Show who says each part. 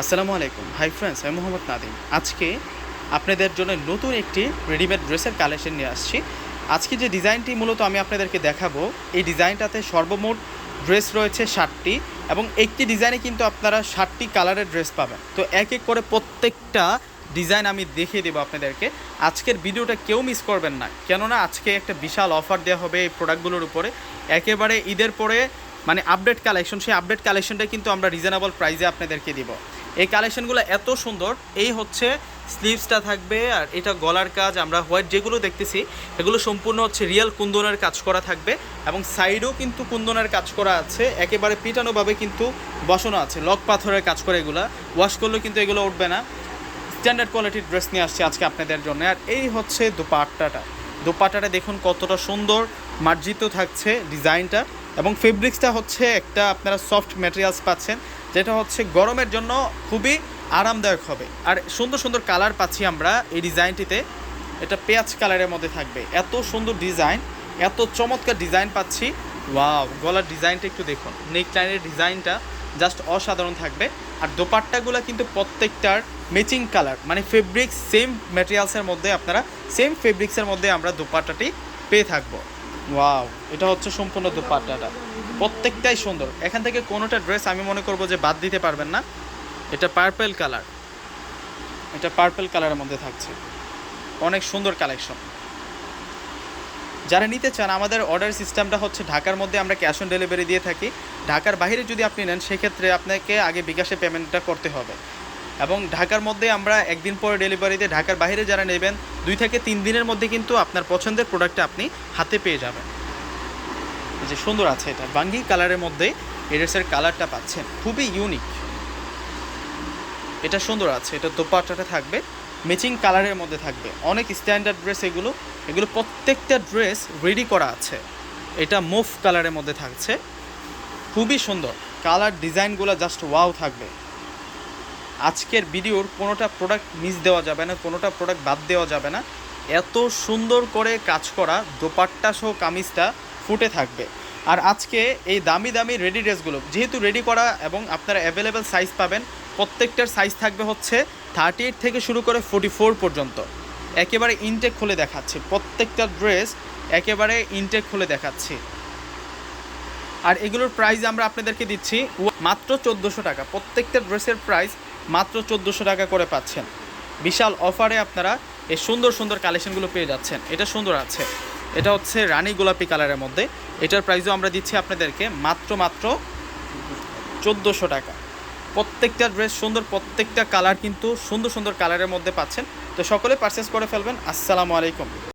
Speaker 1: আসসালামু আলাইকুম। Hi friends আমি মোহাম্মদ নাদিম আজকে আপনাদের জন্য নতুন একটি রেডিমেড ড্রেসের কালেকশন নিয়ে আসছি। আজকে যে ডিজাইনটি মূলত আমি আপনাদেরকে দেখাবো, এই ডিজাইনটাতে সর্বমোট ড্রেস রয়েছে ষাটটি এবং একটি ডিজাইনে কিন্তু আপনারা ষাটটি কালারের ড্রেস পাবেন। তো এক এক করে প্রত্যেকটা ডিজাইন আমি দেখিয়ে দেবো আপনাদেরকে। আজকের ভিডিওটা কেউ মিস করবেন না, কেননা আজকে একটা বিশাল অফার দেওয়া হবে এই প্রোডাক্টগুলোর উপরে। একেবারে ঈদের পরে মানে আপডেট কালেকশন সেই আপডেট কালেকশনটা কিন্তু আমরা রিজনেবল প্রাইসে আপনাদেরকে দিব। এই কালেকশনগুলো এত সুন্দর। এই হচ্ছে স্লিভসটা থাকবে আর এটা গলার কাজ, আমরা হোয়াইট যেগুলো দেখতেছি, এগুলো সম্পূর্ণ হচ্ছে রিয়েল কুন্দনের কাজ করা থাকবে এবং সাইডেও কিন্তু কুন্দনের কাজ করা আছে। একেবারে পিটানোভাবে কিন্তু বসানো আছে, লক পাথরের কাজ করে এগুলো। ওয়াশ করলেও কিন্তু এগুলো উঠবে না। স্ট্যান্ডার্ড কোয়ালিটির ড্রেস নিয়ে আসছি আজকে আপনাদের জন্য। আর এই হচ্ছে দুপাট্টাটা। দুপাট্টাটা দেখুন কতটা সুন্দর, মার্জিত থাকছে ডিজাইনটা। এবং ফেব্রিক্সটা হচ্ছে একটা আপনারা সফট ম্যাটেরিয়ালস পাচ্ছেন, যেটা হচ্ছে গরমের জন্য খুবই আরামদায়ক হবে। আর সুন্দর সুন্দর কালার পাচ্ছি আমরা এই ডিজাইনটিতে এটা পেঁয়াজ কালারের মধ্যে থাকবে। এত সুন্দর ডিজাইন এত চমৎকার ডিজাইন পাচ্ছি। ওয়াও গলার ডিজাইনটা একটু দেখুন। নেক লাইনের ডিজাইনটা জাস্ট অসাধারণ থাকবে। আর দোপাট্টাগুলো কিন্তু প্রত্যেকটার ম্যাচিং কালার মানে ফেব্রিক্স সেম ম্যাটেরিয়ালসের মধ্যে আপনারা সেম ফেব্রিক্সের মধ্যে আমরা দোপাট্টাটি পেয়ে থাকব। ওয়াও এটা হচ্ছে সম্পূর্ণ দোপাট্টাটা। প্রত্যেকটাই সুন্দর। এখান থেকে কোনোটা ড্রেস আমি মনে করব যে বাদ দিতে পারবেন না। এটা পার্পেল কালার এটা পার্পেল কালারের মধ্যে থাকছে। অনেক সুন্দর কালেকশন যারা নিতে চান, আমাদের অর্ডার সিস্টেমটা হচ্ছে ঢাকার মধ্যে আমরা ক্যাশ অন ডেলিভারি দিয়ে থাকি। ঢাকার বাইরে যদি আপনি নেন, সেক্ষেত্রে আপনাকে আগে বিকাশে পেমেন্টটা করতে হবে। এবং ঢাকার মধ্যে আমরা একদিন পরে ডেলিভারিতে ঢাকার বাইরে যারা নেবেন, দুই থেকে তিন দিনের মধ্যে কিন্তু আপনার পছন্দের প্রোডাক্টটা আপনি হাতে পেয়ে যাবেন। যে সুন্দর আছে এটা বাঙ্গি কালারের মধ্যে এই ড্রেসের কালারটা পাচ্ছেন, খুবই ইউনিক এটা সুন্দর আছে, এটা দোপাট্টাটা থাকবে ম্যাচিং কালারের মধ্যে থাকবে। অনেক স্ট্যান্ডার্ড ড্রেস এগুলো এগুলো প্রত্যেকটা ড্রেস রেডি করা আছে। এটা মুভ কালারের মধ্যে থাকছে, খুবই সুন্দর। কালার ডিজাইনগুলো জাস্ট ওয়াও থাকবে। আজকের ভিডিওর কোনোটা প্রোডাক্ট মিস দেওয়া যাবে না, কোনোটা প্রোডাক্ট বাদ দেওয়া যাবে না। এত সুন্দর করে কাজ করা দোপাট্টা সহ কামিজটা ফুটে থাকবে। আর আজকে এই দামি দামি রেডি ড্রেসগুলো যেহেতু রেডি করা এবং আপনারা অ্যাভেলেবেল সাইজ পাবেন, প্রত্যেকটার সাইজ থাকবে হচ্ছে থার্টি এইট থেকে শুরু করে ফোর্টি ফোর পর্যন্ত। একেবারে ইনটেক খুলে দেখাচ্ছি, প্রত্যেকটা ড্রেস একেবারে ইনটেক খুলে দেখাচ্ছি। আর এগুলোর প্রাইস আমরা আপনাদেরকে দিচ্ছি মাত্র চোদ্দোশো টাকা। প্রত্যেকটা ড্রেসের প্রাইস মাত্র চোদ্দোশো টাকা করে পাচ্ছেন। বিশাল অফারে আপনারা এই সুন্দর সুন্দর কালেকশনগুলো পেয়ে যাচ্ছেন। এটা সুন্দর আছে। এটা হচ্ছে রানী গোলাপি কালারের মধ্যে। এটার প্রাইসও আমরা দিচ্ছি আপনাদেরকে মাত্র মাত্র চোদ্দোশো টাকা। প্রত্যেকটা ড্রেস সুন্দর, প্রত্যেকটা কালার কিন্তু সুন্দর সুন্দর কালারের মধ্যে পাচ্ছেন। তো সকলে পারচেস করে ফেলবেন। আসসালামু আলাইকুম।